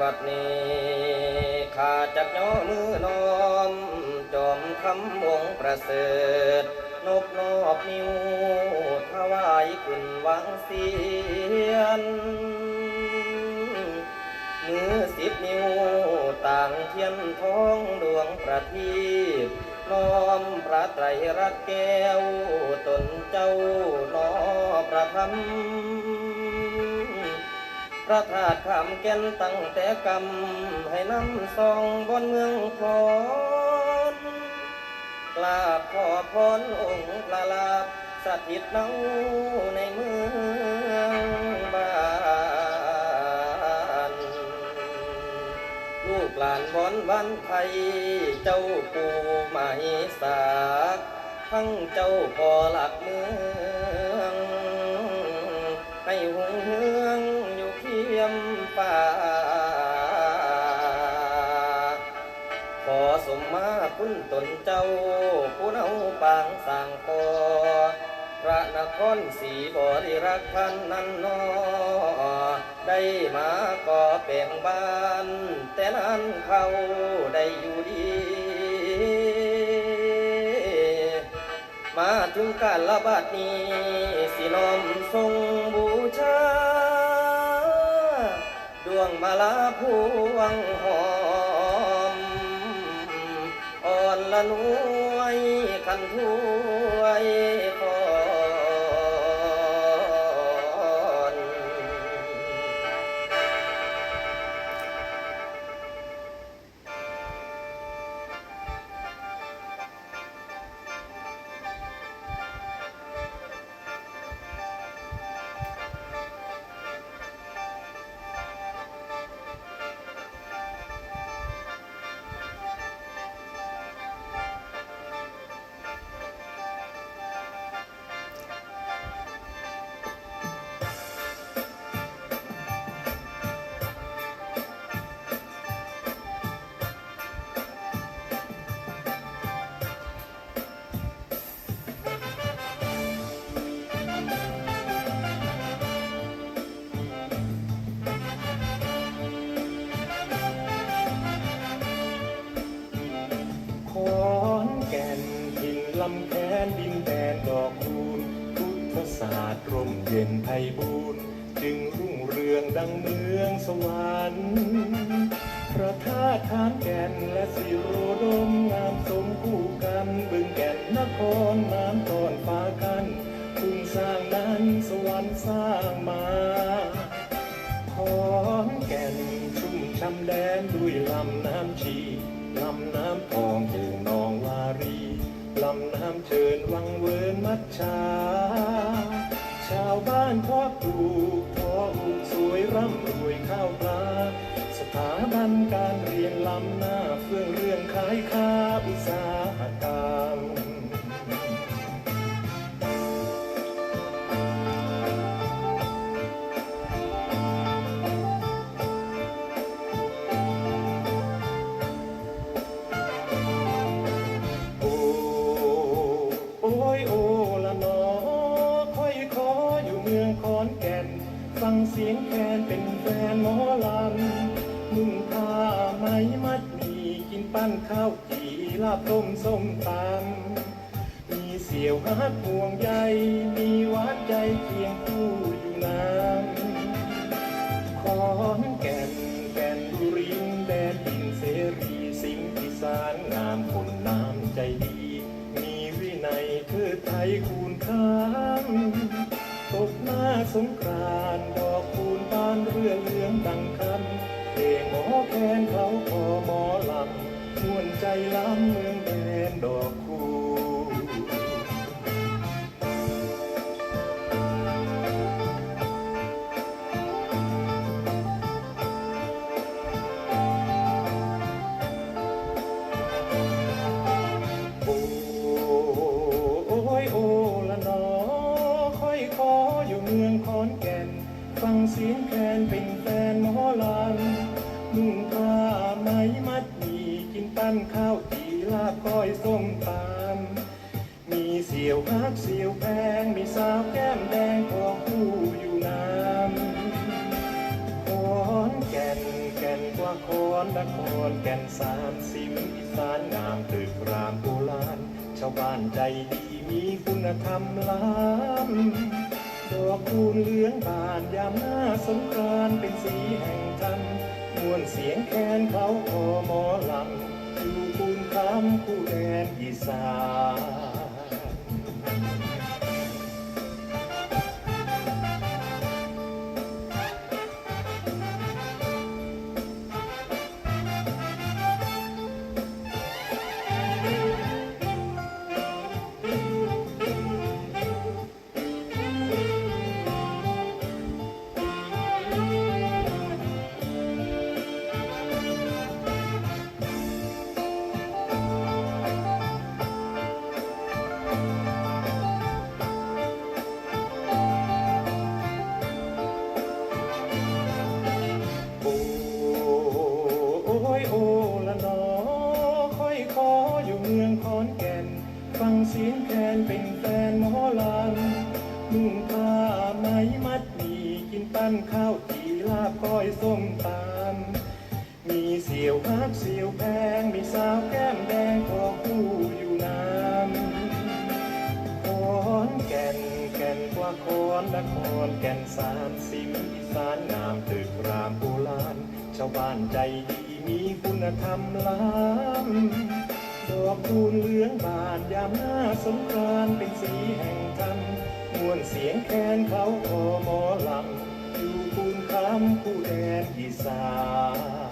บัดนี้ข้าจักย่อมือน้อม จอมคำวงประเสริฐ นบนอบนิ้วถวายขึ้นวังเสียน มือสิบนิ้วต่างเทียนท้องดวงประทีปน้อมพระไตรรัตน์แก้วตนเจ้าน้อประธรรม พระธาตุขามแก่นตั้งแต่กำให้นำซองบนเมืองพรกราบขอพรองค์พระลาภสถิตเนาในเมืองบ้านลูกหลานบอนวันไทย เจ้าปู่ไมาหิสากทั้งเจ้าพ่อหลักเมืองให้ห ตนเจ้าผู้เอาปางสร้างคอพระนครศรีบริรักท่านนั้นนอได้มาก่อเปลงบ้าน แต่นั้นเขาได้อยู่ดี มาถึงการละบาดนี้ สิน้อมทรงบูชา ดวงมาลาพวงหอ อ่อนละนวยขันถ้วยพอำแคนดินแดนดอกคูณพุทธศาสตร์ร่มเย็นไพบูรณ์จึงรุ่งเรืองดังเมืองสวรรค์พระธาตุทานแก่นและสิโรดมงามสมคู่กันบึงแก่นนครน้ำตอนฟ้ากันกรุงสร้างนั้นสวรรค์สร้างมาขอนแก่นชุ่มช่ำแดนด้วยลำน้ำชีลำน้ำพองเจิงนองวารี ลำน้ำเชิญวังเวินมัดชา ชาวบ้านพ่อปลูกทออุกสวยร่ำรวยข้าวปลา สถาบันการเรียนล้ำหน้าเฟื่องเรื่องขายค้าอุตสาห ฟังเสียงแคนเป็นแฟนหมอลำนุ่งผ้าไหมมัดมีกินปั้นข้าวจีลาบต้มส้มตำมีเสียวฮักห่วงใยมีหวานใจเคียงคู่อยู่นานขอนแก่นแก่นบุรีแดนดินเสรีสิงห์อีสานงามคนน้ำใจดี มีวินัยเทิดไทยคูณค้าง สงกรานดอกคูณบานเรือเหลืองดังคำเพลงหมอแคนเขาพอหมอลำม่วนใจล้ำเมืองแดนดอกคูโอ้โอ้ยโอละนอ ฟังเสียงแคนเป็นแฟนหมอลำนุ่งผ้าไหมมัดหมีกินปั้นข้าวตีลาบก้อยส้มตำมีเสียวฮักเสียวแพงมีสาวแก้มแดงของคู่อยู่น้ำขอนแก่นแก่นบรนครแก่นสามสิมอีสานงามตึกรามโบราณชาวบ้านใจดีมีคุณธรรมล้ำ ดอกคูณเลืองบานยามหน้าสงกรานเป็นสีแห่งธรรมมวลเสียงแคนเขาคอหมอลำอยู่คูณคำคู่แดนอีสาน มืองขอนแก่น ฟังเสียงแคนเป็นแฟนหมอลำนุ่งผ้าไหมมัดหมีกินปั้นข้าวจีลาบก้อยส้มตำมีเสียวฮักเสียวแพง มีสาวแก้มแดงขอคู่อยู่น้ำขอนแก่นแก่นกว่าขอนนครแก่นสามสิมอีสานงามตึกรามโบราณชาวบ้านใจดีมีคุณธรรมล้ำ ดอกตูนเหลืองบานยามหน้าสงกรานเป็นสีแห่งธรรมมวลเสียงแคนเขาคอหมอลำอยู่คูณคำคู่แดนอีสาน